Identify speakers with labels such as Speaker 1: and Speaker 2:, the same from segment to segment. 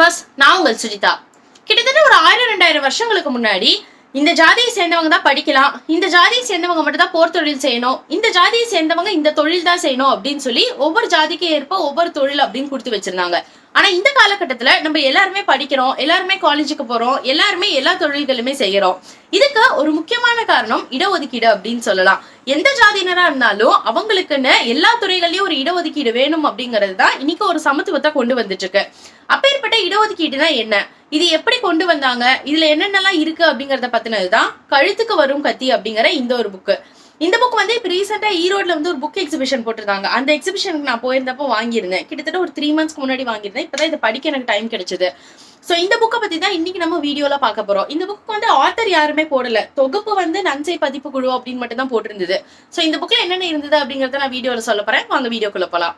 Speaker 1: Pass நான் உங்கள் சுஜிதா. கிட்டத்தட்ட ஒரு ஆயிரம் ரெண்டாயிரம் வருஷங்களுக்கு முன்னாடி இந்த ஜாதியை சேர்ந்தவங்க தான் படிக்கலாம். இந்த ஜாதியை சேர்ந்தவங்க மட்டும் தான் போர் தொழில் செய்யணும். இந்த ஜாதியை சேர்ந்தவங்க இந்த தொழில் தான் செய்யணும் அப்படின்னு சொல்லி ஒவ்வொரு ஜாதிக்கு ஏற்ப ஒவ்வொரு தொழில் அப்படின்னு கொடுத்து வச்சிருந்தாங்க. ஆனா இந்த காலகட்டத்துல நம்ம எல்லாருமே படிக்கிறோம் எல்லாருமே காலேஜுக்கு போறோம் எல்லாருமே எல்லா தொழில்களுமே செய்யறோம். இதுக்கு ஒரு முக்கியமான காரணம் இடஒதுக்கீடு அப்படின்னு சொல்லலாம். எந்த ஜாதியினரா இருந்தாலும் அவங்களுக்குன்னு எல்லா துறைகள்லயும் ஒரு இடஒதுக்கீடு வேணும் அப்படிங்கிறது தான் இன்னைக்கு ஒரு சமத்துவத்தை கொண்டு வந்துட்டு இருக்கு. அப்பேற்பட்ட இடஒதுக்கீடுனா என்ன? இது எப்படி கொண்டு வந்தாங்க? இதுல என்னென்னலாம் இருக்கு அப்படிங்கறத பத்தினதுதான் கழுத்துக்கு வரும் கத்தி அப்படிங்கிற இந்த ஒரு புக்கு இந்த புக் வந்து இப்போ ரீசெண்டா ஈரோட்ல வந்து ஒரு புக் எக்ஸிபிஷன் போட்டிருந்தாங்க. அந்த எக்ஸிபிஷனுக்கு நான் போயிருந்தப்போ வாங்கியிருந்தேன். கிட்டத்தட்ட ஒரு த்ரீ மந்த்ஸ்க்கு முன்னாடி வாங்கியிருந்தேன். இப்பதான் இதை படிக்க எனக்கு டைம் கிடைச்சது. ஸோ இந்த புக்கை பத்தி தான் இன்னைக்கு நம்ம வீடியோல பார்க்க போறோம். இந்த புக் வந்து ஆத்தர் யாருமே போடல. தொகுப்பு வந்து நன்சை பதிப்பு குழு அப்படின்னு மட்டும் தான் போட்டிருந்தது. ஸோ இந்த புக்ல என்னென்ன இருந்தது அப்படிங்கறத நான் வீடியோல சொல்ல போறேன். வாங்க வீடியோக்குள்ள போலாம்.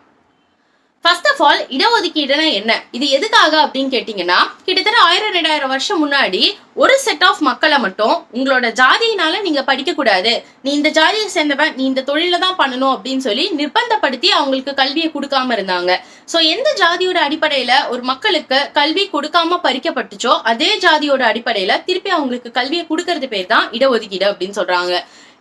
Speaker 1: ஃபர்ஸ்ட் ஆஃப் ஆல் இடஒதுக்கீடுனா என்ன? இது எதுக்காக அப்படின்னு கேட்டீங்கன்னா கிட்டத்தட்ட ஆயிரம் ரெண்டாயிரம் வருஷம் முன்னாடி ஒரு செட் ஆஃப் மக்களை மட்டும் உங்களோட ஜாதியினால நீங்க படிக்க கூடாது. நீ இந்த ஜாதியை சேர்ந்தவன் நீ இந்த தொழில தான் பண்ணணும் அப்படின்னு சொல்லி நிர்பந்தப்படுத்தி அவங்களுக்கு கல்வியை கொடுக்காம இருந்தாங்க. ஸோ எந்த ஜாதியோட அடிப்படையில ஒரு மக்களுக்கு கல்வி கொடுக்காம பறிக்கப்பட்டுச்சோ அதே ஜாதியோட அடிப்படையில திருப்பி அவங்களுக்கு கல்வியை கொடுக்கறது பேர் தான் இடஒதுக்கீடு அப்படின்னு சொல்றாங்க.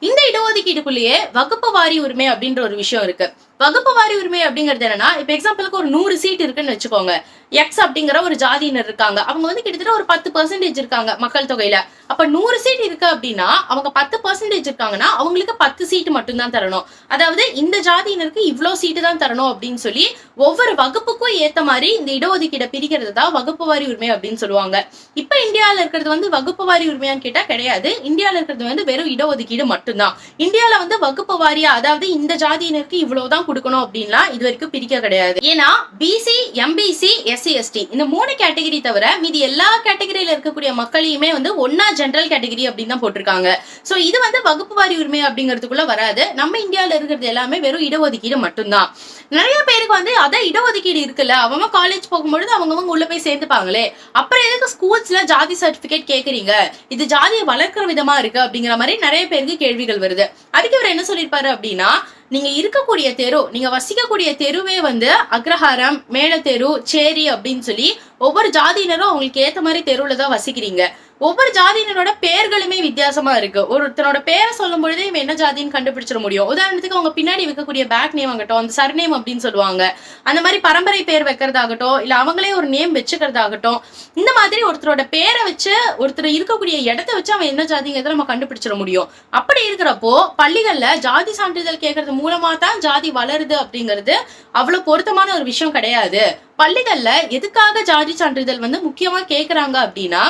Speaker 1: இந்த இடஒதுக்கீடுக்குள்ளேயே வகுப்பு வாரி உரிமை அப்படின்ற ஒரு விஷயம் இருக்கு. வகுப்பு வாரி உரிமை அப்படிங்கிறது என்னன்னா இப்ப எக்ஸாம்பிளுக்கு ஒரு நூறு சீட் இருக்குன்னு வச்சுக்கோங்க. எக்ஸ் அப்படிங்கிற ஒரு ஜாதியினர் இருக்காங்க. அவங்க வந்து கிட்டத்தட்ட ஒரு பத்து பர்சன்டேஜ் இருக்காங்க மக்கள் தொகையில. அப்ப நூறு சீட் இருக்கு அப்படின்னா அவங்க பத்து பர்சன்டேஜ் இருக்காங்கன்னா அவங்களுக்கு பத்து சீட்டு மட்டும்தான் தரணும். அதாவது இந்த ஜாதியினருக்கு இவ்வளோ சீட்டு தான் தரணும் அப்படின்னு சொல்லி ஒவ்வொரு வகுப்புக்கும் ஏத்த மாதிரி இந்த இடஒதுக்கீடை பிரிக்கிறது தான் வகுப்பு வாரி உரிமை அப்படின்னு சொல்லுவாங்க. இப்ப இந்தியால இருக்கிறது வந்து வகுப்பு வாரி உரிமையான்னு கேட்டா கிடையாது. இந்தியால இருக்கிறது வந்து வெறும் இடஒதுக்கீடு மட்டும்தான். இந்தியால வந்து வகுப்பு வாரியா அதாவது இந்த ஜாதியினருக்கு இவ்வளவுதான் கொடுக்கணும் அப்படின்னா இது வரைக்கும் பிரிக்க கிடையாது. ஏன்னா பிசி எம்பிசி எஸ்சி எஸ்டி இந்த மூணு கேட்டகரி தவிர மீதி எல்லா கேட்டகரியில இருக்கக்கூடிய மக்களையுமே வந்து ஒன்னா ஜென்ரல் கேட்டகரி அப்படின்னு தான் போட்டிருக்காங்க. சோ இது வந்து வகுப்பு வாரி உரிமை அப்படிங்கிறதுக்குள்ள வராது. நம்ம இந்தியாவில் இருக்கிறது எல்லாமே வெறும் இடஒதுக்கீடு மட்டும்தான். நிறைய பேருக்கு வந்து அதான் இடஒதுக்கீடு இருக்குல்ல அவங்க காலேஜ் போகும்பொழுது அவங்கவுங்க உள்ள போய் சேர்ந்துப்பாங்களே. அப்புறம் எதுக்கு ஸ்கூல்ஸ்ல ஜாதி சர்டிபிகேட் கேக்குறீங்க? இது ஜாதியை வளர்க்குற விதமா இருக்கு அப்படிங்கிற மாதிரி நிறைய பேருக்கு கேள்விகள் வருது. அதுக்கு இவர் என்ன சொல்லியிருப்பாரு அப்படின்னா நீங்க இருக்கக்கூடிய தெரு நீங்க வசிக்கக்கூடிய தெருவே வந்து அக்ரஹாரம் மேல தெரு சேரி அப்படின்னு சொல்லி ஒவ்வொரு ஜாதியினரும் அவங்களுக்கு ஏத்த மாதிரி தெருவுல தான் வசிக்கிறீங்க. ஒவ்வொரு ஜாதியினரோட பேர்களுமே வித்தியாசமா இருக்கு. ஒருத்தனோட பேரை சொல்லும் பொழுதே இவன் என்ன ஜாதின்னு கண்டுபிடிச்சிட முடியும். உதாரணத்துக்கு அவங்க பின்னாடி வைக்கக்கூடிய பேக் நேம் ஆகட்டும் அந்த சர்நேம் அப்படின்னு சொல்லுவாங்க. அந்த மாதிரி பரம்பரை பேர் வைக்கிறதாகட்டும் இல்ல அவங்களே ஒரு நேம் வச்சுக்கிறதாகட்டும் இந்த மாதிரி ஒருத்தரோட பேரை வச்சு ஒருத்தர் இருக்கக்கூடிய இடத்த வச்சு அவன் என்ன ஜாதிங்கிறத நம்ம கண்டுபிடிச்சிட முடியும். அப்படி இருக்கிறப்போ பள்ளிகள்ல ஜாதி சான்றிதழ் கேட்கறது மூலமா தான் ஜாதி வளருது அப்படிங்கிறது அவ்வளவு பொருத்தமான ஒரு விஷயம் கிடையாது. பள்ளிகள்ல எதுக்காக ஜாதி சான்றிதழ் வந்து முக்கியமா கேக்குறாங்க அப்படின்னா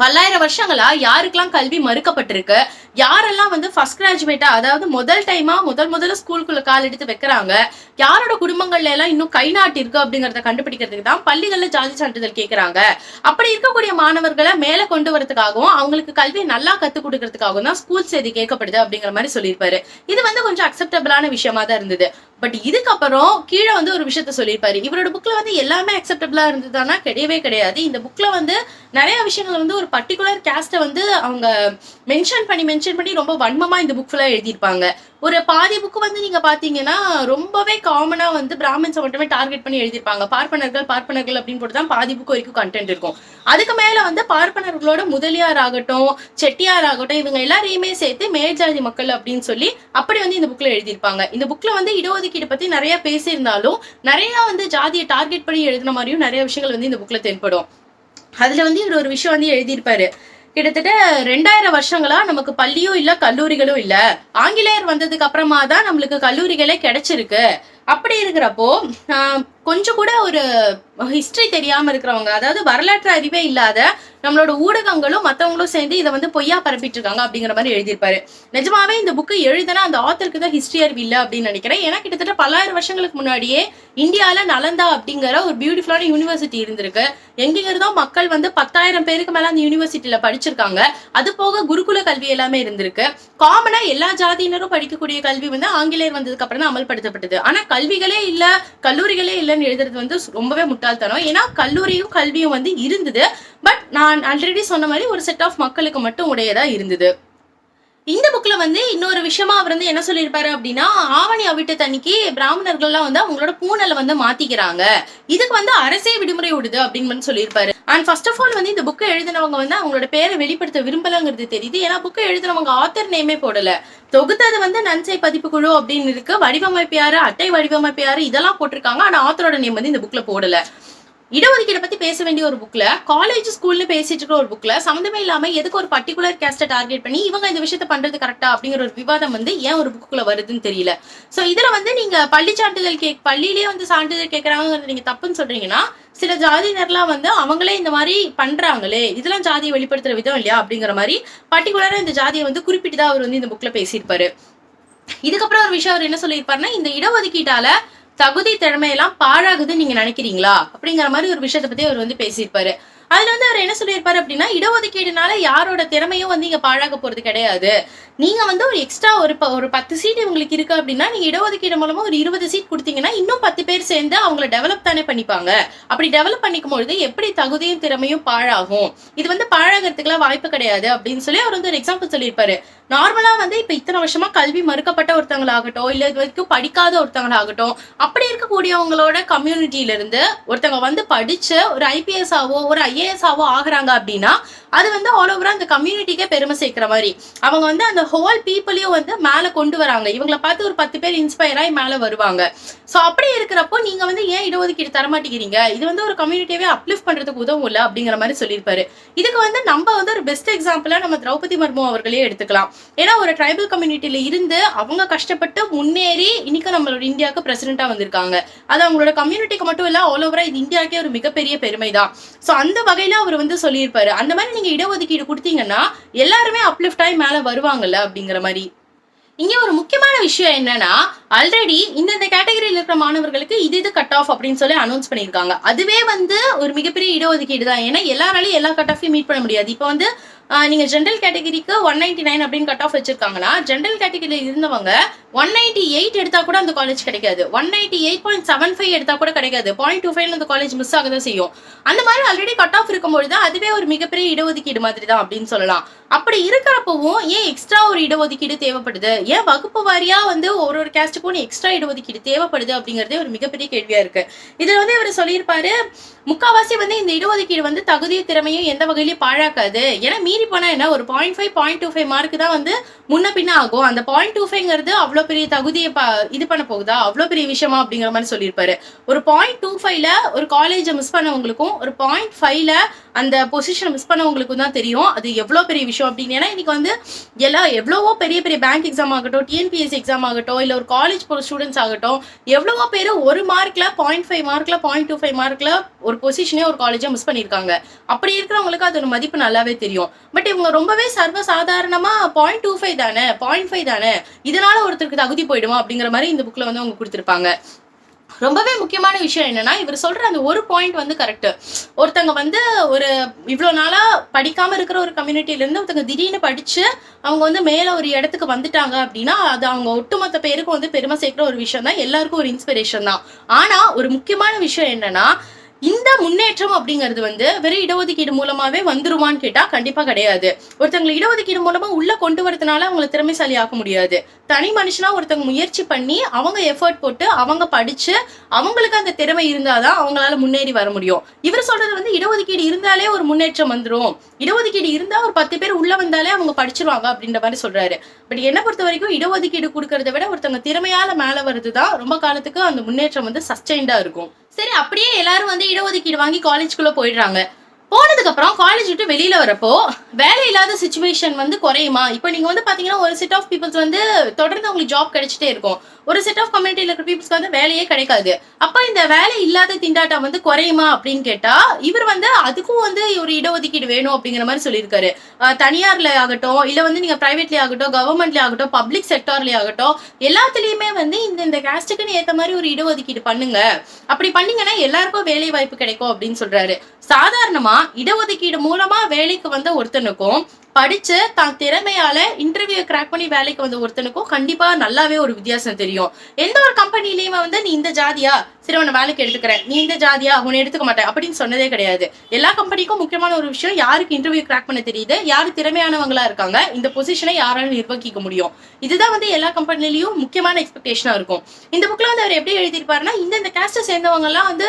Speaker 1: பல்லாயிரம் வருஷங்களா யாருக்கெல்லாம் கல்வி மறுக்கப்பட்டிருக்கு? யாரெல்லாம் வந்து ஃபர்ஸ்ட் கிராஜுவேட்டா அதாவது முதல் டைமா முதல் முதல்ல ஸ்கூலுக்குள்ள கால் எடுத்து வைக்கிறாங்க? யாரோட குடும்பங்கள்ல எல்லாம் இன்னும் கை நாட்டு இருக்கு அப்படிங்கறத கண்டுபிடிக்கிறதுக்கு தான் பள்ளிகள்ல ஜாதி சான்றிதழ் கேட்கறாங்க அப்படி இருக்கக்கூடிய மாணவர்களை மேல கொண்டு வரதுக்காகவும் அவங்களுக்கு கல்வியை நல்லா கத்து கொடுக்கறதுக்காகவும் தான் ஸ்கூல் செய்தி கேட்கப்படுது அப்படிங்கிற மாதிரி சொல்லியிருப்பாரு. இது வந்து கொஞ்சம் அக்செப்டபிளான விஷயமா தான் இருந்தது. பட் இதுக்கப்புறம் கீழே வந்து ஒரு விஷயத்த சொல்லியிருப்பாரு. இவரோட புக்ல வந்து எல்லாமே அக்செப்டபிளாக இருந்ததுன்னா கிடையவே கிடையாது. இந்த புக்ல வந்து நிறைய விஷயங்கள் வந்து ஒரு பர்டிகுலர் கேஸ்ட வந்து அவங்க மென்ஷன் பண்ணி மென்ஷன் பண்ணி ரொம்ப வன்மமா இந்த புக் எழுதியிருப்பாங்க. ஒரு பாதி புக்கு வந்து நீங்க பாத்தீங்கன்னா ரொம்பவே காமனா வந்து பிராமின்ஸை மட்டுமே டார்கெட் பண்ணி எழுதியிருப்பாங்க. பார்ப்பனர்கள் பார்ப்பனர்கள் அப்படின்னு போட்டு தான் பாதி புக்கு வரைக்கும் கண்டென்ட் இருக்கும். அதுக்கு மேல வந்து பார்ப்பனர்களோட முதலியார் ஆகட்டும் செட்டியார் ஆகட்டும் இவங்க எல்லாரையுமே சேர்த்து மேல்ஜாதி மக்கள் அப்படின்னு சொல்லி அப்படி வந்து இந்த புக்ல எழுதியிருப்பாங்க. இந்த புக்ல வந்து இடஒதுக்கீடு பத்தி நிறைய பேசியிருந்தாலும் நிறைய வந்து ஜாதியை டார்கெட் பண்ணி எழுதின மாதிரியும் நிறைய விஷயங்கள் வந்து இந்த புக்ல தென்படும். அதுல வந்து இவர் ஒரு விஷயம் வந்து எழுதியிருப்பாரு. கிட்டத்தட்ட ரெண்டாயிரம் வருஷங்களா நமக்கு பள்ளியும் இல்ல கல்லூரிகளும் இல்ல. ஆங்கிலேயர் வந்ததுக்கு அப்புறமா தான் நம்மளுக்கு கல்லூரிகளே கிடைச்சிருக்கு. அப்படி இருக்கிறப்போ கொஞ்சம் கூட ஒரு ஹிஸ்டரி தெரியாமல் இருக்கிறவங்க அதாவது வரலாற்று அறிவே இல்லாத நம்மளோட ஊடகங்களும் மற்றவங்களும் சேர்ந்து இதை வந்து பொய்யா பரப்பிட்டு இருக்காங்க அப்படிங்கிற மாதிரி எழுதியிருப்பாரு. நிஜமாவே இந்த புக்கு எழுதினா அந்த ஆத்தருக்கு தான் ஹிஸ்டரி அறிவு இல்லை அப்படின்னு நினைக்கிறேன். ஏன்னா கிட்டத்தட்ட பல்லாயிரம் வருஷங்களுக்கு முன்னாடியே இந்தியாவில் நலந்தா அப்படிங்கிற ஒரு பியூட்டிஃபுல்லான யூனிவர்சிட்டி இருந்திருக்கு. எங்கிருந்தோ மக்கள் வந்து பத்தாயிரம் பேருக்கு மேலே அந்த யூனிவர்சிட்டியில் படிச்சிருக்காங்க. அது போக குருகுல கல்வி எல்லாமே இருந்திருக்கு. காமனாக எல்லா ஜாதியினரும் படிக்கக்கூடிய கல்வி வந்து ஆங்கிலேயர் வந்ததுக்கு அப்புறம் தான் அமல்படுத்தப்பட்டது. ஆனால் கல்விகளே இல்லை கல்லூரிகளே இல்லைன்னு எழுதுறது வந்து ரொம்பவே முட்டாள்தனம். ஏன்னா கல்லூரியும் கல்வியும் வந்து இருந்தது. பட் நான் ஆல்ரெடி சொன்ன மாதிரி ஒரு செட் ஆஃப் மக்களுக்கு மட்டும் உடையதாக இருந்தது. இந்த புக்கில் வந்து இன்னொரு விஷயமா அவர் வந்து என்ன சொல்லியிருப்பாரு அப்படின்னா ஆவணி அவிட்ட தண்ணிக்கு பிராமணர்கள்லாம் வந்து அவங்களோட பூனலை வந்து மாத்திக்கிறாங்க. இதுக்கு வந்து அரசே விடுமுறை விடுது அப்படின்னு சொல்லியிருப்பாரு. அண்ட் ஃபர்ஸ்ட் ஆஃப் ஆல் வந்து இந்த புக்கை எழுதினவங்க வந்து அவங்களோட பேரை வெளிப்படுத்த விரும்பலங்கிறது தெரியுது. ஏன்னா புக்கை எழுதினவங்க ஆத்தர் நேமே போடல. தொகுத்தது வந்து நன்சை பதிப்பு குழு அப்படின்னு இருக்கு. வடிவமைப்பு யாரு? அட்டை வடிவமைப்பு யாரு? இதெல்லாம் போட்டிருக்காங்க. ஆனா ஆத்தரோட நேம் வந்து இந்த புக்ல போடல. இடஒதுக்கீடை பத்தி பேச வேண்டிய ஒரு புக்ல காலேஜ் ஸ்கூல்னு பேசிட்டு இருக்கிற ஒரு புக்ல சம்மந்தமே இல்லாம எதுக்கு ஒரு பர்டிகுலர் கேஸ்ட டார்கெட் பண்ணி இவங்க இந்த விஷயத்த பண்றது கரெக்டா அப்படிங்கிற ஒரு விவாதம் வந்து ஏன் ஒரு புக்குள்ள வருதுன்னு தெரியல. சோ இதுல வந்து நீங்க பள்ளி சான்றிதழ் கேக் பள்ளியிலேயே வந்து சான்றிதழ் கேட்கறாங்கிறது நீங்க தப்புன்னு சொல்றீங்கன்னா சில ஜாதியினர்லாம் வந்து அவங்களே இந்த மாதிரி பண்றாங்களே இதெல்லாம் ஜாதியை வெளிப்படுத்துற விதம் இல்லையா அப்படிங்கிற மாதிரி பர்டிகுலரா இந்த ஜாதியை வந்து குறிப்பிட்டு தான் அவர் வந்து இந்த புக்ல பேசியிருப்பாரு. இதுக்கப்புறம் ஒரு விஷயம் அவர் என்ன சொல்லியிருப்பாருன்னா இந்த இடஒதுக்கீட்டால தகுதி திறமையெல்லாம் பாழாகுதுன்னு நீங்க நினைக்கிறீங்களா? அப்படிங்கிற மாதிரி ஒரு விஷயத்தை பத்தி அவர் வந்து பேசியிருப்பாரு. அதுல வந்து அவர் என்ன சொல்லியிருப்பாரு அப்படின்னா இடஒதுக்கீடுனால யாரோட திறமையும் வந்து இங்க பாழாக போறது கிடையாது. நீங்க வந்து ஒரு எக்ஸ்ட்ரா ஒரு ப- ஒரு பத்து சீட் உங்களுக்கு இருக்கு அப்படின்னா நீங்க இடஒதுக்கீடு மூலமா ஒரு இருபது சீட் கொடுத்தீங்கன்னா இன்னும் பத்து பேர் சேர்ந்து அவங்கள டெவலப் தானே பண்ணிப்பாங்க. அப்படி டெவலப் பண்ணிக்கும் பொழுது எப்படி தகுதியும் திறமையும் பாழாகும்? இது வந்து பாழாகிறதுக்குலாம் வாய்ப்பு கிடையாது அப்படின்னு சொல்லி அவர் வந்து ஒரு எக்ஸாம்பிள் சொல்லியிருப்பாரு. நார்மலா வந்து இப்ப இத்தனை வருஷமா கல்வி மறுக்கப்பட்ட ஒருத்தவங்களாகட்டும் இல்ல இது வரைக்கும் படிக்காத ஒருத்தவங்களாகட்டும் அப்படி இருக்கக்கூடியவங்களோட கம்யூனிட்டியில இருந்து ஒருத்தவங்க வந்து படிச்சு ஒரு ஐபிஎஸ் ஆவோ ஒரு ஐஏ ஆவோ ஆகுறாங்க அப்படின்னா அது வந்து ஆல் ஓவரா அந்த கம்யூனிட்டிக்கே பெருமை சேர்க்கிற மாதிரி. அவங்க வந்து அந்த ஹோல் பீப்புளையும் வந்து மேலே கொண்டு வராங்க. இவங்கள பார்த்து ஒரு பத்து பேர் இன்ஸ்பயர் ஆகி மேலே வருவாங்க. ஸோ அப்படி இருக்கிறப்போ நீங்கள் வந்து ஏன் இடஒதுக்கீடு தரமாட்டேங்கிறீங்க? இது வந்து ஒரு கம்யூனிட்டியவே அப்லிஃப்ட் பண்ணுறதுக்கு உதவும் இல்லை அப்படிங்கிற மாதிரி சொல்லியிருப்பாரு. இதுக்கு வந்து நம்ம வந்து ஒரு பெஸ்ட் எக்ஸாம்பிளாக நம்ம திரௌபதி மர்மு அவர்களே எடுத்துக்கலாம். ஏன்னா ஒரு ட்ரைபல் கம்யூனிட்டியில் இருந்து அவங்க கஷ்டப்பட்டு முன்னேறி இன்னைக்கு நம்மளோட இந்தியாவுக்கு பிரசிடென்ட்டாக வந்திருக்காங்க. அது அவங்களோட கம்யூனிட்டிக்கு மட்டும் இல்லை ஆல் ஓவராக இது இந்தியாவுக்கே ஒரு மிகப்பெரிய பெருமை தான் ஸோ அந்த வகையில் அவர் வந்து சொல்லியிருப்பாரு. அந்த மாதிரி நீங்கள் இடஒதுக்கீடு கொடுத்தீங்கன்னா எல்லாருமே அப்லிஃப்ட் ஆகி மேலே வருவாங்கல்ல அப்படிங்கிற மாதிரி. இங்கே ஒரு முக்கியமான விஷயம் என்னன்னா ஆல்ரெடி இந்தந்த கேட்டகரியில் இருக்கிற மாணவர்களுக்கு இது இது கட் ஆஃப் அப்படின்னு சொல்லி அனௌன்ஸ் பண்ணியிருக்காங்க. அதுவே வந்து ஒரு மிகப்பெரிய இடஒதுக்கீடு தான். ஏன்னா எல்லாராலையும் எல்லா கட் ஆஃபையும் மீட் பண்ண முடியாது. இப்போ வந்து நீங்கள் நீங்க ஜென்ரல் கேட்டகரிக்கு ஒன் நைன்டி நைன் அப்படின்னு கட் ஆஃப் வச்சிருக்காங்கன்னா ஜென்ரல் கேட்டகரியில் இருந்தவங்க ஒன் நைன்டி எயிட் எடுத்தா கூட அந்த காலேஜ் கிடைக்காது. One ninety eight point seven five எடுத்தா கூட கிடைக்காது. பாயிண்ட் டூ ஃபைவ்ல அந்த காலேஜ் மிஸ் ஆக தான் செய்யும். அந்த மாதிரி ஆல்ரெடி கட் ஆஃப் இருக்கும்பொழுது அதுவே ஒரு மிகப்பெரிய இடஒதுக்கீடு மாதிரி தான் அப்படின்னு சொல்லலாம். அப்படி இருக்கிறப்பவும் ஏன் எக்ஸ்ட்ரா ஒரு இடஒதுக்கீடு தேவைப்படுது? ஏன் வகுப்பு வாரியா வந்து ஒரு ஒரு கேஸ்டுக்கும் எக்ஸ்ட்ரா இடஒதுக்கீடு தேவைப்படுது அப்படிங்கறதே ஒரு மிகப்பெரிய கேள்வியா இருக்கு. இதுல வந்து இவர் சொல்லியிருப்பாரு முக்காவாசி வந்து இந்த இடஒதுக்கீடு வந்து தகுதி திறமையும் எந்த வகையிலயும் பாழாக்காது. ஏன்னா மீறி போனா என்ன? ஒரு point five point two five mark தான் வந்து முன்ன பின்ன ஆகும். அந்த பாயிண்ட் டூ ஃபைவ்ங்கிறது அவ்வளோ பெரிய தகுதியை இது பண்ண போகுதா? அவ்வளோ பெரிய விஷயமா அப்படிங்கிற மாதிரி சொல்லியிருப்பாரு. ஒரு பாயிண்ட் டூ ஃபைவ்ல ஒரு காலேஜை மிஸ் பண்ணவங்களுக்கும் ஒரு பாயிண்ட் ஃபைவ்ல அந்த பொசிஷனை மிஸ் பண்ணவங்களுக்கும் தான் தெரியும். அது எவ்வளோ பெரிய விஷயம் அப்படின்னு. ஏன்னா இன்னைக்கு வந்து எல்லா எவ்வளவோ பெரிய பெரிய பேங்க் எக்ஸாம் ஆகட்டும் டிஎன்பிஎஸ்சி எக்ஸாம் ஆகட்டும் இல்லை ஒரு காலேஜ் போகிற ஸ்டூடெண்ட்ஸ் ஆகட்டும் எவ்வளவோ பேர் ஒரு மார்க்ல பாயிண்ட் ஃபைவ் மார்க்ல பாயிண்ட் டூ ஃபைவ் மார்க்ல ஒரு பொசிஷனே ஒரு காலேஜை மிஸ் பண்ணியிருக்காங்க. அப்படி இருக்கிறவங்களுக்கு அதோட மதிப்பு நல்லாவே தெரியும். பட் இவங்க ரொம்பவே சர்வ சாதாரணமாக பாயிண்ட் டூ ஃபைவ் தானே பாயிண்ட் ஃபைவ் தானே இதனால ஒருத்தருக்கு தகுதி போயிடுமா அப்படிங்கிற மாதிரி இந்த புக்கில் வந்து அவங்க கொடுத்துருப்பாங்க. ரொம்பவே முக்கியமான விஷயம் என்னன்னா இவர் சொல்ற அந்த ஒரு பாயிண்ட் வந்து கரெக்ட் ஒருத்தங்க வந்து ஒரு இவ்வளோ நாளா படிக்காம இருக்கிற ஒரு கம்யூனிட்டில இருந்து ஒருத்தங்க திடீர்னு படிச்சு அவங்க வந்து மேல ஒரு இடத்துக்கு வந்துட்டாங்க அப்படின்னா அது அவங்க ஒட்டுமொத்த பேருக்கும் வந்து பெருமை சேர்க்கிற ஒரு விஷயம் தான் எல்லாருக்கும் ஒரு இன்ஸ்பிரேஷன் தான். ஆனா ஒரு முக்கியமான விஷயம் என்னன்னா இந்த முன்னேற்றம் அப்படிங்கிறது வந்து வெறும் இடஒதுக்கீடு மூலமாவே வந்துருவான்னு கேட்டா கண்டிப்பா கிடையாது. ஒருத்தங்களை இடஒதுக்கீடு மூலமா உள்ள கொண்டு வரதுனால அவங்கள திறமைசாலி ஆக்க முடியாது. தனி மனுஷனா ஒருத்தவங்க முயற்சி பண்ணி அவங்க எஃபர்ட் போட்டு அவங்க படிச்சு அவங்களுக்கு அந்த திறமை இருந்தாதான் அவங்களால முன்னேறி வர முடியும். இவர் சொல்றது வந்து இடஒதுக்கீடு இருந்தாலே ஒரு முன்னேற்றம் வந்துடும் இடஒதுக்கீடு இருந்தா ஒரு பத்து பேர் உள்ள வந்தாலே அவங்க படிச்சிருவாங்க அப்படின்ற மாதிரி சொல்றாரு. பட் என்னை பொறுத்த வரைக்கும் இடஒதுக்கீடு கொடுக்கறத விட ஒருத்தவங்க திறமையால மேல வருதுதான் ரொம்ப காலத்துக்கு அந்த முன்னேற்றம் வந்து சஸ்டெயின்டா இருக்கும். சரி அப்படியே எல்லாரும் வந்து இடஒதுக்கீடு வாங்கி காலேஜ்குள்ளே போயிடுறாங்க. போனதுக்கு அப்புறம் காலேஜ் விட்டு வெளியில வரப்போ வேலை இல்லாத சுச்சுவேஷன் வந்து குறையுமா? இப்போ நீங்க வந்து பாத்தீங்கன்னா ஒரு செட் ஆஃப் பீப்புள்ஸ் வந்து தொடர்ந்து அவங்களுக்கு ஜாப் கிடைச்சிட்டே இருக்கும். ஒரு செட் ஆஃப் கம்யூனிட்டியில் இருக்கிற பீப்புள்ஸ்க்கு வந்து வேலையே கிடைக்காது. அப்போ இந்த வேலை இல்லாத திண்டாட்டம் வந்து குறையுமா அப்படின்னு கேட்டால் இவர் வந்து அதுக்கும் வந்து ஒரு இடஒதுக்கீடு வேணும் அப்படிங்கிற மாதிரி சொல்லியிருக்காரு. அஹ் தனியார்ல ஆகட்டும் இல்லை வந்து நீங்கள் ப்ரைவேட்லேயே ஆகட்டும் கவர்மெண்ட்லேயே ஆகட்டும் பப்ளிக் செக்டார்லயே ஆகட்டும் எல்லாத்துலேயுமே வந்து இந்த இந்த கேஸ்டுக்குன்னு ஏற்ற மாதிரி ஒரு இடஒதுக்கீடு பண்ணுங்க. அப்படி பண்ணீங்கன்னா எல்லாருக்கும் வேலை வாய்ப்பு கிடைக்கும் அப்படின்னு சொல்றாரு. சாதாரணமா இடஒதுக்கீடு மூலமா வேலைக்கு வந்த ஒருத்தனுக்கும் படிச்சு தான் திறமையால இன்டர்வியூ கிராக் பண்ணி வேலைக்கு வந்த ஒருத்தனுக்கும் கண்டிப்பா நல்லாவே ஒரு வித்தியாசம் தெரியும். எந்த ஒரு கம்பெனிலயுமே வந்து நீ இந்த ஜாதியா? சரி உன்னை வேலைக்கு எடுத்துக்கிறேன். நீ இந்த ஜாதியா? உன்னை எடுத்துக்க மாட்டேன். அப்படின்னு சொன்னதே கிடையாது. எல்லா கம்பெனிக்கும் முக்கியமான ஒரு விஷயம் யாருக்கு இன்டர்வியூ கிராக் பண்ண தெரியுது யாரு திறமையானவங்களா இருக்காங்க இந்த பொசிஷனை யாரால நிர்வகிக்க முடியும். இதுதான் வந்து எல்லா கம்பெனிலையும் முக்கியமான எக்ஸ்பெக்டேஷனா இருக்கும். இந்த புக்ல வந்து அவர் எப்படி எழுதியிருப்பாருன்னா இந்தந்த கேஸ்ட்டை சேர்ந்தவங்க எல்லாம் வந்து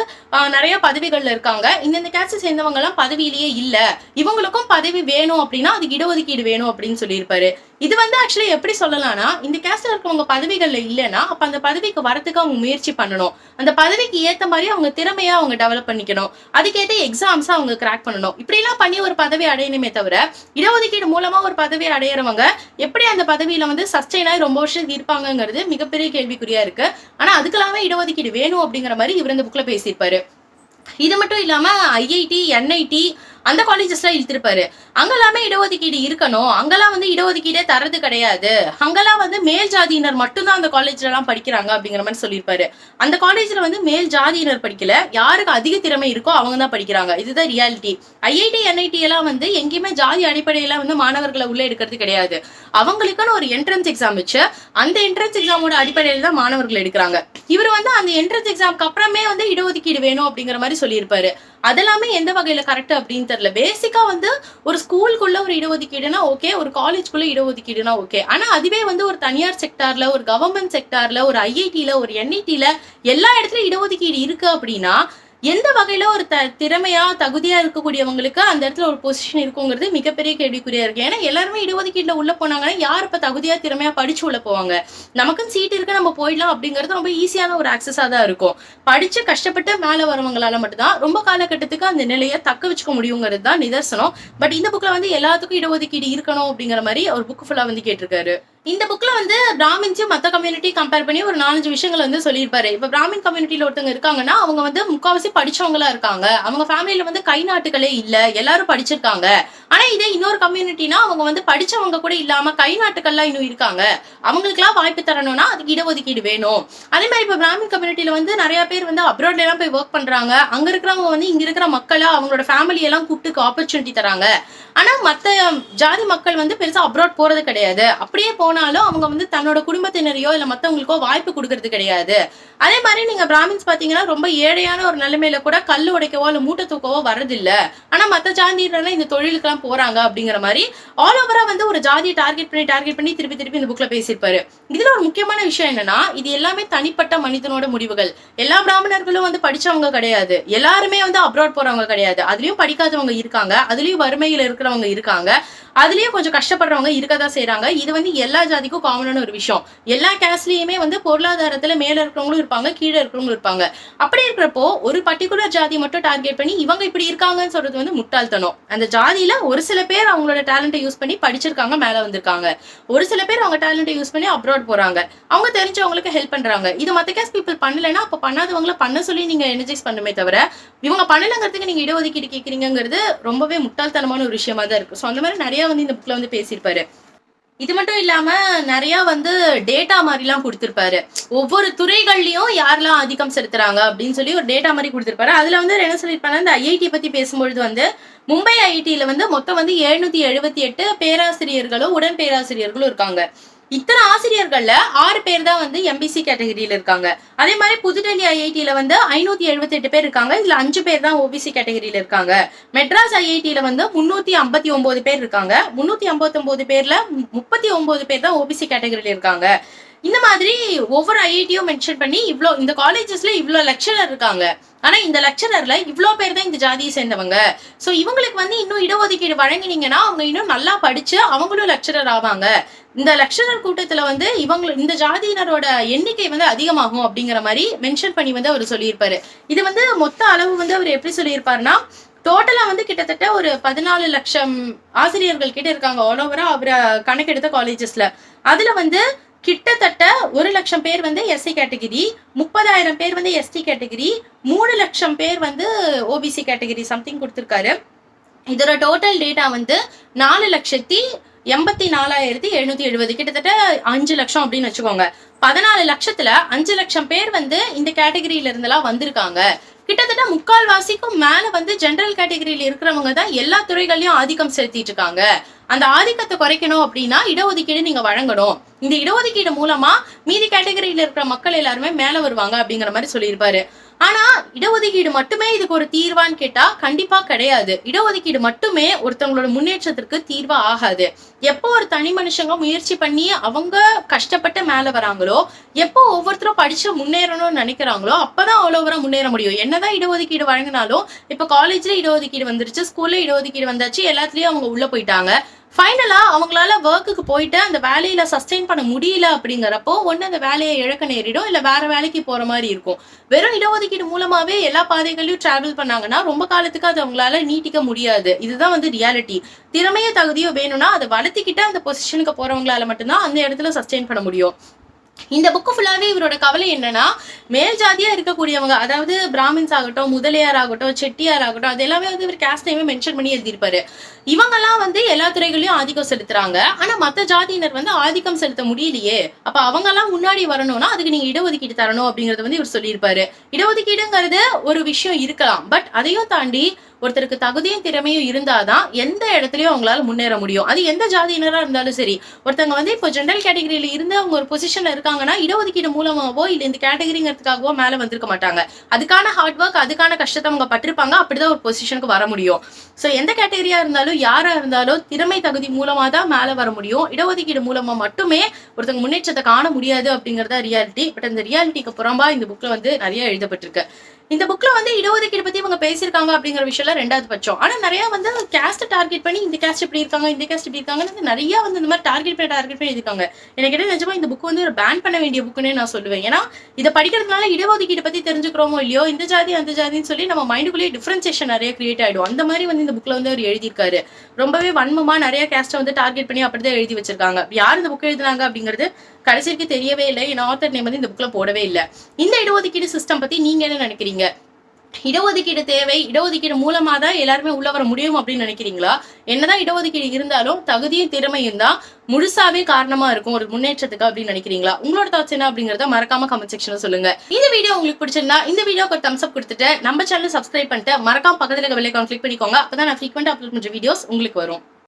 Speaker 1: நிறைய பதவிகள்ல இருக்காங்க. இந்தந்த கேஸ்ட்டை சேர்ந்தவங்க எல்லாம் பதவியிலேயே இல்ல. இவங்களுக்கும் பதவி வேணும் அப்படின்னா அதுக்கு இடஒதுக்கீடு வேணும் அப்படின்னு சொல்லியிருப்பாரு. இது வந்து ஆக்சுவலி எப்படி சொல்லலாம்னா இந்த கேஸ்ட்ல இருக்கவங்க பதவிகள்ல இல்லைன்னா அப்ப அந்த பதவிக்கு வரத்துக்கு அவங்க முயற்சி பண்ணணும். அந்த பதவிக்கு ஏத்த மாதிரி அவங்க திறமையா அவங்க டெவலப் பண்ணிக்கணும். அதுக்கேற்ற எக்ஸாம்ஸ் அவங்க கிராக் பண்ணணும். இப்படி எல்லாம் பண்ணி ஒரு பதவி அடையணுமே தவிர இடஒதுக்கீடு மூலமா ஒரு பதவி அடையிறவங்க எப்படி அந்த பதவியில வந்து சஸ்டெயின் ரொம்ப வருஷம் இருப்பாங்கிறது மிகப்பெரிய கேள்விக்குறியா இருக்கு. ஆனா அதுக்கெல்லாமே இடஒதுக்கீடு வேணும் அப்படிங்கிற மாதிரி இவர் இந்த புக்ல பேசியிருப்பாரு. இது மட்டும் இல்லாம ஐஐடி என்ஐடி அந்த காலேஜஸ்லாம் இழுத்திருப்பாரு. அங்கெல்லாமே இடஒதுக்கீடு இருக்கணும். அங்கெல்லாம் வந்து இடஒதுக்கீடே தரது கிடையாது. அங்கெல்லாம் வந்து மேல் ஜாதியினர் மட்டும்தான் அந்த காலேஜ்ல எல்லாம் படிக்கிறாங்க அப்படிங்கிற மாதிரி சொல்லியிருப்பாரு. அந்த காலேஜ்ல வந்து மேல் ஜாதியினர் படிக்கல. யாருக்கு அதிக திறமை இருக்கோ அவங்க தான் படிக்கிறாங்க. இதுதான் ரியாலிட்டி ஐஐடி என்ஐடி எல்லாம் வந்து எங்கேயுமே ஜாதி அடிப்படையில வந்து மாணவர்களை உள்ள எடுக்கிறது கிடையாது. அவங்களுக்குன்னு ஒரு என்ட்ரன்ஸ் எக்ஸாம் வச்சு அந்த என்ட்ரன்ஸ் எக்ஸாமோட அடிப்படையில் தான் மாணவர்கள் எடுக்கிறாங்க. இவர் வந்து அந்த என்ட்ரன்ஸ் எக்ஸாம்க்கு அப்புறமே வந்து இடஒதுக்கீடு வேணும் அப்படிங்கிற மாதிரி சொல்லியிருப்பாரு. அதெல்லாமே எந்த வகையில கரெக்ட் அப்படின்னு தெரியல. பேசிக்கா வந்து ஒரு ஸ்கூலுக்குள்ள ஒரு இடஒதுக்கீடுனா ஓகே ஒரு காலேஜ்குள்ள இடஒதுக்கீடுனா ஓகே ஆனா அதுவே வந்து ஒரு தனியார் செக்டார்ல ஒரு கவர்மெண்ட் செக்டார்ல ஒரு ஐஐடியில ஒரு என்ஐடில எல்லா இடத்துலயும் இடஒதுக்கீடு இருக்கு அப்படின்னா எந்த வகையில ஒரு த திறமையா தகுதியா இருக்கக்கூடியவங்களுக்கு அந்த இடத்துல ஒரு பொசிஷன் இருக்குங்கிறது மிகப்பெரிய கேள்விக்குறியா இருக்கு. ஏன்னா எல்லாருமே இடஒதுக்கீட்டுல உள்ள போனாங்கன்னா யார் இப்ப தகுதியா திறமையா படிச்சு உள்ள போவாங்க? நமக்கும் சீட் இருக்கு நம்ம போயிடலாம் அப்படிங்கிறது ரொம்ப ஈஸியான ஒரு ஆக்சஸா தான் இருக்கும். படிச்சு கஷ்டப்பட்டு மேலே வரவங்களால மட்டும்தான் ரொம்ப காலகட்டத்துக்கு அந்த நிலையை தக்க வச்சுக்க முடியுங்கிறது தான் நிதர்சனம். பட் இந்த புக்ல வந்து எல்லாத்துக்கும் இடஒதுக்கீடு இருக்கணும் அப்படிங்கிற மாதிரி ஒரு புக் ஃபுல்லா வந்து கேட்டிருக்காரு. இந்த புக்கில் வந்து பிராமின்ஸும் மற்ற கம்யூனிட்டி கம்பேர் பண்ணி ஒரு நாலஞ்சு விஷயங்கள் வந்து சொல்லியிருப்பாரு. இப்போ பிராமின் கம்யூனிட்டியில ஒருத்தவங்க இருக்காங்கன்னா அவங்க வந்து முக்காவாசி படிச்சவங்களா இருக்காங்க. அவங்க ஃபேமிலியில வந்து கை நாட்டுகளே இல்லை. எல்லாரும் படிச்சிருக்காங்க. ஆனால் இதே இன்னொரு கம்யூனிட்டினா அவங்க வந்து படிச்சவங்க கூட இல்லாமல் கை நாட்டுக்கள்லாம் இன்னும் இருக்காங்க. அவங்களுக்குலாம் வாய்ப்பு தரணும்னா அதுக்கு இடஒதுக்கீடு வேணும். அதே மாதிரி இப்போ பிராமின் கம்யூனிட்டியில வந்து நிறைய பேர் வந்து அப்ராட்லாம் போய் ஒர்க் பண்ணுறாங்க அங்கே இருக்கிறவங்க வந்து இங்கே இருக்கிற மக்களை அவங்களோட ஃபேமிலியெல்லாம் கூப்பிட்டு ஆப்பர்ச்சுனிட்டி தராங்க. ஆனால் மற்ற ஜாதி மக்கள் வந்து பெருசாக அப்ராட் போகிறது கிடையாது. அப்படியே போனாலும் அவங்க வந்து தன்னோட குடும்பத்தினரையோ இல்ல மத்தவங்களுக்கோ வாய்ப்பு கொடுக்கறது கிடையாது. அதே மாதிரி நீங்க பிராமின்ஸ் பாத்தீங்கன்னா ரொம்ப ஏழையான ஒரு நிலைமையில கூட கல் உடைக்கவோ இல்லை மூட்டை தூக்கவோ வரதில்ல ஆனா மத்த ஜாதியினர்லாம் இந்த தொழிலுக்கெல்லாம் போறாங்க அப்படிங்கிற மாதிரி ஆல் ஓவரா வந்து ஒரு ஜாதியை டார்கெட் பண்ணி டார்கெட் பண்ணி திருப்பி திருப்பி இந்த புக்ல பேசியிருப்பாரு. இதில் ஒரு முக்கியமான விஷயம் என்னன்னா இது எல்லாமே தனிப்பட்ட மனிதனோட முடிவுகள். எல்லா பிராமணர்களும் வந்து படிச்சவங்க கிடையாது. எல்லாருமே வந்து அப்ராட் போறவங்க கிடையாது. அதுலேயும் படிக்காதவங்க இருக்காங்க. அதுலயும் வறுமையில் இருக்கிறவங்க இருக்காங்க. அதுலயும் கொஞ்சம் கஷ்டப்படுறவங்க இருக்க தான் செய்றாங்க. இது வந்து எல்லா ஜாதிக்கும் காமனான ஒரு விஷயம். எல்லா கேஸ்ட்லயுமே வந்து பொருளாதாரத்துல மேல இருக்கிறவங்களும் இருப்பாங்க கீழே இருக்கிறவங்களும் இருப்பாங்க. அப்படி இருக்கிறப்போ ஒரு பர்டிகுலர் ஜாதி மட்டும் டார்கெட் பண்ணி இவங்க இப்படி இருக்காங்கன்னு சொல்றது வந்து முட்டாள்தனம். அந்த ஜாதியில ஒரு சில பேர் அவங்களோட டேலண்ட்டை யூஸ் பண்ணி படிச்சிருக்காங்க மேல வந்திருக்காங்க. ஒரு சில பேர் அவங்க டேலண்ட்டை யூஸ் பண்ணி அப்ராட் போறாங்க. அவங்க தெரிஞ்சவங்களுக்கு ஹெல்ப் பண்றாங்க. இது மத்த கேஸ் பீப்புள் பண்ணலைன்னா அப்ப பண்ணாதவங்கள பண்ண சொல்லி நீங்க எனர்ஜைஸ் பண்ணுமே தவிர இவங்க பண்ணலங்கிறதுக்கு நீங்க இடஒதுக்கீடு கேட்குறீங்கிறது ரொம்பவே முட்டாள்தனமான ஒரு விஷயமா தான் இருக்கு. ஸோ அந்த மாதிரி நிறைய வந்து இந்த புக்ல வந்து பேசியிருப்பாரு. இது மட்டும் இல்லாம நிறைய வந்து டேட்டா மாதிரிலாம் கொடுத்துருப்பாரு. ஒவ்வொரு துறைகள்லயும் யாரெல்லாம் ஆதிக்கம் செலுத்துறாங்க அப்படின்னு சொல்லி ஒரு டேட்டா மாதிரி கொடுத்துருப்பாரு. அதுல வந்து என்ன சொல்லியிருப்பாங்க இந்த ஐஐடி பத்தி பேசும்பொழுது வந்து மும்பை ஐஐடியில வந்து மொத்தம் வந்து எழுநூத்தி எழுபத்தி எட்டு பேராசிரியர்களும் உடன் பேராசிரியர்களும் இருக்காங்க. இத்தனை ஆசிரியர்கள்ல ஆறு பேர் தான் வந்து எம்பிசி கேட்டகரியில இருக்காங்க. அதே மாதிரி புதுடெல்லி ஐஐடியில வந்து ஐநூத்தி எழுபத்தி எட்டு பேர் இருக்காங்க. இதுல அஞ்சு பேர் தான் ஓபிசி கேட்டகரியில இருக்காங்க. மெட்ராஸ் ஐஐடியில வந்து முன்னூத்தி ஐம்பத்தி ஒன்பது பேர் இருக்காங்க. முன்னூத்தி ஐம்பத்தி ஒன்பது பேர்ல முப்பத்தி ஒன்பது பேர் தான் ஓபிசி கேட்டகரியில இருக்காங்க. இந்த மாதிரி ஒவ்வொரு ஐஐடியும் மென்ஷன் பண்ணி இவ்வளோ இந்த காலேஜஸ்ல இவ்வளோ லெக்சரர் இருக்காங்க. ஆனா இந்த லெக்சரர்ல இவ்வளோ பேர் தான் இந்த ஜாதியை சேர்ந்தவங்க. ஸோ இவங்களுக்கு வந்து இன்னும் இடஒதுக்கீடு வழங்கினீங்கன்னா அவங்க இன்னும் நல்லா படிச்சு அவங்களும் லெக்சரர் ஆவாங்க. இந்த லெக்சரர் கூட்டத்துல வந்து இவங்க இந்த ஜாதியினரோட எண்ணிக்கை வந்து அதிகமாகும் அப்படிங்கிற மாதிரி மென்ஷன் பண்ணி வந்து அவர் சொல்லியிருப்பாரு. இது வந்து மொத்த அளவு வந்து அவர் எப்படி சொல்லியிருப்பாருன்னா டோட்டலா வந்து கிட்டத்தட்ட ஒரு பதினாலு லட்சம் ஆசிரியர்கள் கிட்ட இருக்காங்க ஆல் ஓவரா அவரை கணக்கெடுத்த காலேஜஸ்ல அதுல வந்து கிட்டத்தட்ட ஒரு லட்சம் பேர் வந்து எஸ்சி கேட்டகிரி முப்பதாயிரம் பேர் வந்து எஸ்டி கேட்டகிரி மூணு லட்சம் பேர் வந்து ஓபிசி கேட்டகிரி சம்திங் கொடுத்துருக்காரு. இதோட டோட்டல் டேட்டா வந்து நாலு லட்சத்தி எண்பத்தி நாலாயிரத்தி எழுநூத்தி எழுபது. கிட்டத்தட்ட அஞ்சு லட்சம் அப்படின்னு வச்சுக்கோங்க. பதினாலு லட்சத்துல அஞ்சு லட்சம் பேர் வந்து இந்த கேட்டகரியில இருந்தெல்லாம் வந்திருக்காங்க. கிட்டத்தட்ட முக்கால்வாசிக்கும் மேல வந்து ஜென்ரல் கேட்டகரியில இருக்கிறவங்க தான் எல்லா துறைகள்லயும் ஆதிக்கம் செலுத்திட்டு இருக்காங்க. அந்த ஆதிக்கத்தை குறைக்கணும் அப்படின்னா இடஒதுக்கீடு நீங்க வழங்கணும். இந்த இடஒதுக்கீடு மூலமா மீதி கேட்டகரியில இருக்கிற மக்கள் எல்லாருமே மேல வருவாங்க அப்படிங்கிற மாதிரி சொல்லியிருப்பாரு. ஆனா இடஒதுக்கீடு மட்டுமே இதுக்கு ஒரு தீர்வான்னு கேட்டா கண்டிப்பா கிடையாது. இடஒதுக்கீடு மட்டுமே ஒருத்தவங்களோட முன்னேற்றத்திற்கு தீர்வா ஆகாது. எப்போ ஒரு தனி மனுஷங்க முயற்சி பண்ணி அவங்க கஷ்டப்பட்டு மேல வராங்களோ எப்போ ஒவ்வொருத்தரும் படிச்சு முன்னேறணும்னு நினைக்கிறாங்களோ அப்பதான் அவ்வளோ முன்னேற முடியும். என்னதான் இடஒதுக்கீடு வழங்கினாலும் இப்ப காலேஜ்ல இடஒதுக்கீடு வந்துருச்சு ஸ்கூல்ல இடஒதுக்கீடு வந்தாச்சு எல்லாத்துலயும் அவங்க உள்ள போயிட்டாங்க. ஃபைனலாக அவங்களால ஒர்க்குக்கு போயிட்டு அந்த வேலையில் சஸ்டெயின் பண்ண முடியல அப்படிங்கிறப்போ ஒன்று அந்த வேலையை இழக்க நேரிடும் இல்லை வேறு வேலைக்கு போகிற மாதிரி இருக்கும். வெறும் இடஒதுக்கீடு மூலமாகவே எல்லா பாதைகளையும் ட்ராவல் பண்ணாங்கன்னா ரொம்ப காலத்துக்கு அது அவங்களால நீட்டிக்க முடியாது. இதுதான் வந்து ரியாலிட்டி திறமைய தகுதியோ வேணும்னா அதை வளர்த்திக்கிட்டு அந்த பொசிஷனுக்கு போகிறவங்களால மட்டும்தான் அந்த இடத்துல சஸ்டெயின் பண்ண முடியும். இந்த புக்கு ஃபுல்லாகவே இவரோட கவலை என்னன்னா மேல் ஜாதியாக இருக்கக்கூடியவங்க அதாவது பிராமின்ஸ் ஆகட்டும் முதலியார் ஆகட்டும் செட்டியார் ஆகட்டும் அது எல்லாமே வந்து இவர் கேஸ்ட் நேமே மென்ஷன் பண்ணி எழுதியிருப்பாரு. இவங்கெல்லாம் வந்து எல்லா துறைகளையும் ஆதிக்கம் செலுத்துறாங்க. ஆனால் மற்ற ஜாதியினர் வந்து ஆதிக்கம் செலுத்த முடியலையே. அப்போ அவங்கெல்லாம் முன்னாடி வரணும்னா அதுக்கு நீங்கள் இடஒதுக்கீடு தரணும் அப்படிங்கறத வந்து இவர் சொல்லியிருப்பாரு. இடஒதுக்கீடுங்கிறது ஒரு விஷயம் இருக்கலாம். பட் அதையும் தாண்டி ஒருத்தருக்கு தகுதியும் திறமையும் இருந்தாதான் எந்த இடத்துலயும் அவங்களால முன்னேற முடியும். அது எந்த ஜாதியினரா இருந்தாலும் சரி. ஒருத்தவங்க வந்து இப்போ ஜென்ரல் கேட்டகரியில இருந்து அவங்க ஒரு பொசிஷன்ல இருக்காங்கன்னா இடஒதுக்கீடு மூலமாவோ இல்ல இந்த கேட்டகரிங்கிறதுக்காகவோ மேல வந்திருக்க மாட்டாங்க. அதுக்கான ஹார்ட் ஒர்க் அதுக்கான கஷ்டத்தை அவங்க பட்டிருப்பாங்க. அப்படிதான் ஒரு பொசிஷனுக்கு வர முடியும். ஸோ எந்த கேட்டகரியா இருந்தாலும் யாரா இருந்தாலும் திறமை தகுதி மூலமா தான் மேல வர முடியும். இடஒதுக்கீடு மூலமா மட்டுமே ஒருத்தங்க முன்னேற்றத்தை காண முடியாது அப்படிங்கறத ரியாலிட்டி பட் அந்த ரியாலிட்டிக்கு புறம்பா இந்த புக்ல வந்து நிறைய எழுதப்பட்டிருக்கு. இந்த புக்ல வந்து இடஒதுக்கீடு பத்தி இவங்க பேசியிருக்காங்க அப்படிங்கிற விஷயம்லாம் ரெண்டாவது பட்சம். ஆனா நிறைய வந்து கேஸ்ட் டார்கெட் பண்ணி இந்த கேஸ்ட் இப்படி இருக்காங்க இந்த கேஸ்ட் இப்படி இருக்காங்கன்னு நிறையா நிறைய வந்து இந்த மாதிரி டார்கெட் பண்ணி டார்கெட் பண்ணி இருக்காங்க எனக்கு என்ன நிஜமா இந்த புக் வந்து ஒரு பேன் பண்ண வேண்டிய புக்குன்னு நான் சொல்லுவேன். ஏன்னா இதை படிக்கிறதுனால இடஒதுக்கீடு பத்தி தெரிஞ்சுக்கிறோமோ இல்லையோ இந்த ஜாதி அந்த ஜாதின்னு சொல்லி நம்ம மைண்டுக்குள்ளேயே டிஃபரன்சியேஷன் நிறைய கிரியேட் ஆயிடும். அந்த மாதிரி வந்து இந்த புக்ல வந்து அவர் எழுதியிருக்காரு. ரொம்பவே வன்மமா நிறைய கேஸ்ட்டை வந்து டார்கெட் பண்ணி அப்படிதான் எழுதி வச்சிருக்காங்க. யார் இந்த புக் எழுதுனாங்க அப்படிங்கிறது கடைசிக்கு தெரியவே இல்லை. என் ஆத்தர் நேம் வந்து இந்த புக்ல போடவே இல்லை. இந்த இடஒதுக்கீடு சிஸ்டம் பத்தி நீங்க என்ன நினைக்கிறீங்க? நினைக்கிறீங்க? இடஒதுக்கீடு தேவை. இடஒதுக்கீடு மூலமா தான் எல்லாருமே உள்ள வர முடியும் அப்படின்னு நினைக்கிறீங்களா? என்னதான் இடஒதுக்கீடு இருந்தாலும் தகுதியும் திறமையும் தான் முழுசாவே காரணமா இருக்கும். ஒரு முன்னேற்றத்துக்கு அப்படின்னு நினைக்கிறீங்களா? உங்களோட தாட்ஸ் என்ன அப்படிங்கறத மறக்காம கமெண்ட் செக்ஷன்ல சொல்லுங்க. இந்த வீடியோ உங்களுக்கு பிடிச்சிருந்தா இந்த வீடியோக்கு ஒரு தம்ஸ் அப் கொடுத்துட்டு நம்ம சேனல் சப்ஸ்கிரைப் பண்ணிட்டு மறக்காம பக்கத்துல இருக்க வெள்ளைக்கான கிளிக் பண்ணிக்கோங்க. அப்பதான் நான் ஃப்ரீக்வெண்ட் அப்லோட் பண்ற வீடியோஸ் உங்களுக்கு வரும்.